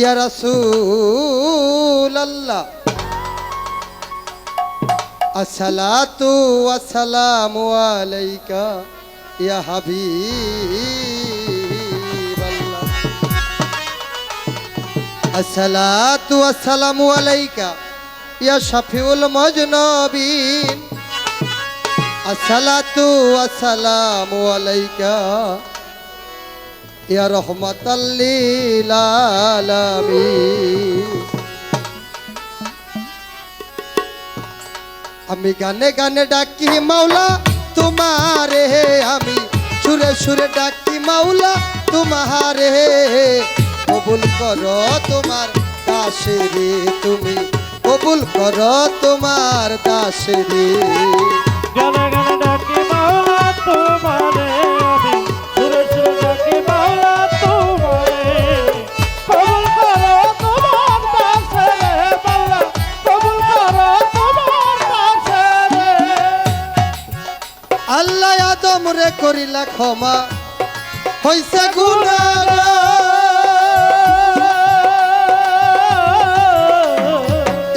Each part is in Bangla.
ইয়া রাসূল আল্লাহ আসসালাতু ওয়াসসালামু আলাইকা ইয়া হাবিবাল্লাহ। আসসালাতু ওয়াসসালামু আলাইকা ইয়া শাফিউল মুজনবিন। আসসালাতু ওয়াসসালামু আলাইকা ইয়া রহমাতাল্লিল আমি গানে গানে ডাকি মাওলা, তোমারে আমি। সুরে সুরে ডাকি মাওলা, তোমারে কবুল করো তোমার দাসেরে তুমি। কবুল করো তোমার দাসেরে গানে গানে আল্লাহ আদম রে করিলা ক্ষমা। হইছে গুনাহ।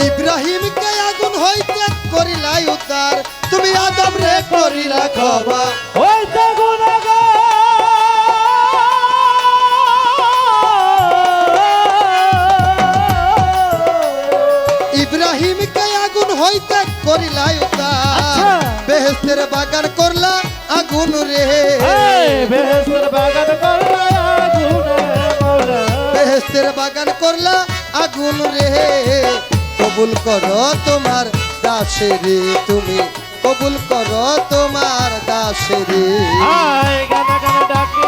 ইব্রাহিমকে আগুন হইতে করিলাই উদ্ধার। তুমি আদম রে করিলা ক্ষমা। হইতে গুনাহগার ইব্রাহিমকে আগুন হইতে করিলাই আচ্ছা। বেহেস্তের বাগান করলা আগুন রে। এই বেহেশতের বাগান করলা আগুনে বেহেস্তের বাগান করলা আগুন রে। কবুল করো তোমার দাসে রে তুমি। কবুল করো তোমার দাসে রে। আয় গানে গানে ডাকে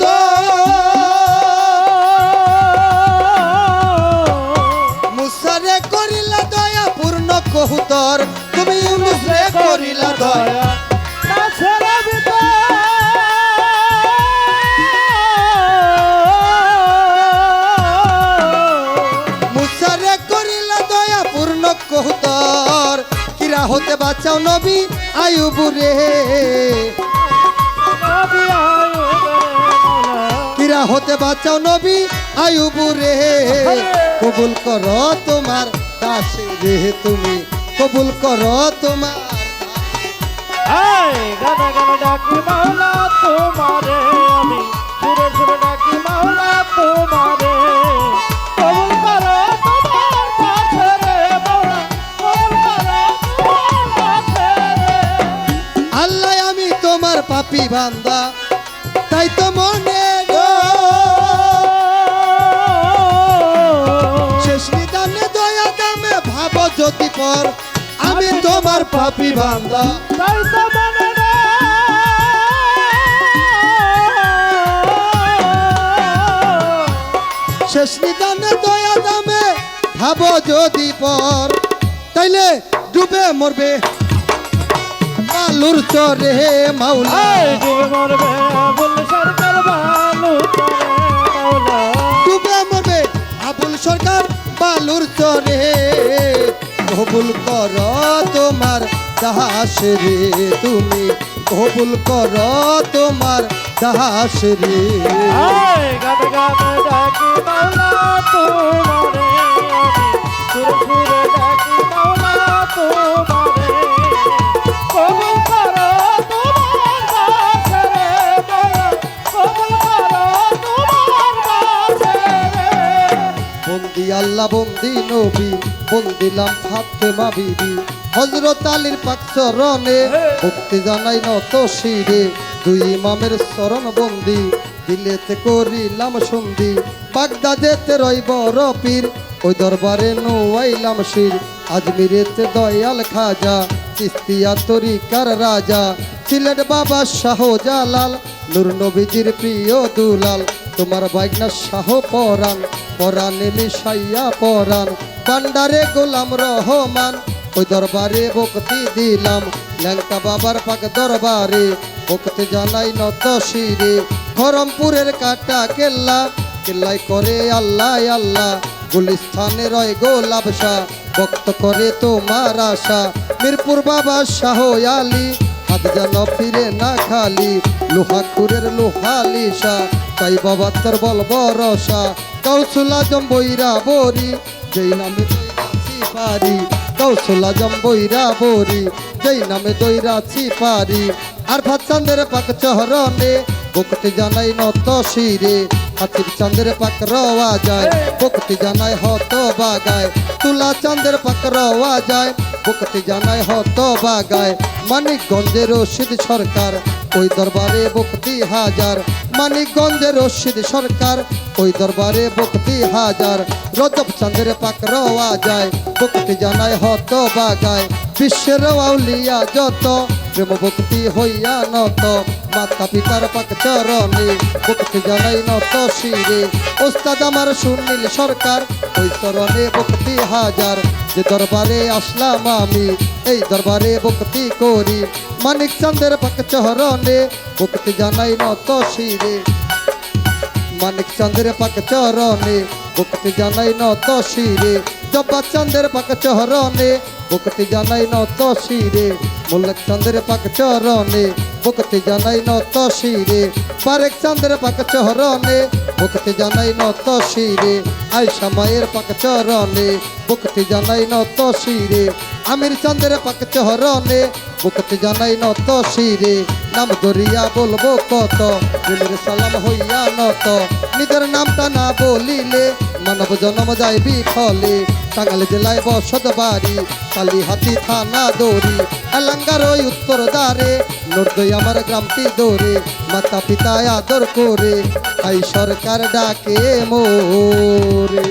তো। মুসারে করিলা দয়া পূর্ণ কহুতর তুমি ইউনুস রে করিলা দয়া। মুসারে করিলা দয়া পূর্ণ কহুতর কিরা হতে বাঁচাও নবী আয়ুবু রে নবী হতে বাঁচাও নবী আয়ুবু রে। কবুল করো তোমার দাসে রে তুমি কবুল কর তোমার গানে গানে ডাকি মাওলা আমি সুরে সুরে ডাকি মাওলা আল্লাহ আমি তোমার পাপি বান্দা তাই তো মনে ভাবো যদি পর আমি তোমার পাপি বান্দা। তাই তো মনে শেষ নিদানে দয়া দামে ভাবো যদি পর তাইলে ডুবে মরবে। চরে মাওলা। ডুবে মরবে আবুল সরকার মাওলা। ডুবে মরবে আবুল সরকার। বালুর চরে কবুল কর তোমার দাস রে তুমি। কবুল কর তোমার দাস রে। আল্লাহ বন্দি নবী বন্দিলাম ফাতেমা বিবি। হজরত আলীর পাক চরণে ভক্তি জানাই নত শিরে। দুই ইমামের চরণ বন্দি দিলেতে করিলাম সন্ধি। বাগদাদেতে রইব রপির ওই দরবারে নোয়াইলাম শির। আজমিরেতে দয়াল খাজা চিস্তিয়া তরিকার রাজা। সিলেট বাবা শাহ জালাল নূর নবীজির প্রিয় দুলাল। তোমার বাইকনা শাহ পরাণ, পরাণে মিশাইয়া পরাণ। বান্ডারে গোলাম রহমান, ওই দরবারে বকতি দিলাম। ল্যাংটা বাবার পাক দরবারে বকতে জানাই নত শিরে। খরমপুরের কাটা কেল্লা, কেল্লাই করে আল্লাহ আল্লাহ। গুলিস্থানে রয় গোলাপ শাহ, ভক্ত করে তোমার আশা। মিরপুর বাবা শাহ আলী, হাত যেন ফিরে না খালি লোহা খুরের লোহালি শাহ। তাই বাবা তোর বল বরসা কৌশলা জম্বইরা বরি যেই নামে পারি। কৌশলা জম্বইরা বরি যেই নামে দইরাছি পারি। আর ভাত চান্দের পাক চহরনে বকতে জানাই নত শিরে। হাতির চাঁদের পাক রওয়া যায় বকতে জানাই হত বাগায়। তুলা চাঁদের পাক রওয়া যায় বকতে জানাই হত বাগায়। মানিকগঞ্জের রশিদ সরকার, ওই দরবারে বকতি হাজার। মানিকগঞ্জের রশিদ সরকার, ওই দরবারে ভক্তি হাজার। রজব চন্দ্রের পাকরা যায়, ভক্তি জানায় হত বাগায় বিশ্বের আউলিয়া যত প্রেম ভক্তি হইয়া নত মাতা পিতার পাক চরণে ভক্তি জানাই নত শিরে। ওস্তাদ আমার সুনীল সরকার, ওই চরণে ভক্তি হাজার। যে দরবারে আসলাম আমি, এই দরবারে ভক্তি করি। মানিক চাঁদের পাক চরণে ভক্তি জানাই নত শিরে। মানিক চন্দ্রের পাক চরণে ভক্তি জানাই নত শিরে। জব্বা চন্দ্রের পাক চরণে ভক্তি জানাই নত শিরে, মোল্লেক চন্দ্রের পাক চরণে। ভক্তি জানাই নত শিরে পারেক চন্দ্রের পাক চরণে। ভক্তি জানাই নত শিরে, আয়সা মায়ের পাক চরণে। ভক্তি জানাই নত শিরে, আমির চন্দ্রের পাক চরণে। ভক্তি জানাই নত শিরে, নাম দরিয়া বলব কত? প্রেমের সালাম হইয়া নত। নিজের নামটা না বলিলে, মানব জন্ম যায় বিফলে। টাঙ্গাইল জেলায় বসত বাড়ি, কালি হাতি থানা দৌড়ি, এলাঙ্গার ওই উত্তর দ্বারে নর্দই আমার গ্রামটি দৌড়ে, মাতা পিতা আদর করে আই সরকার ডাকে মোরে।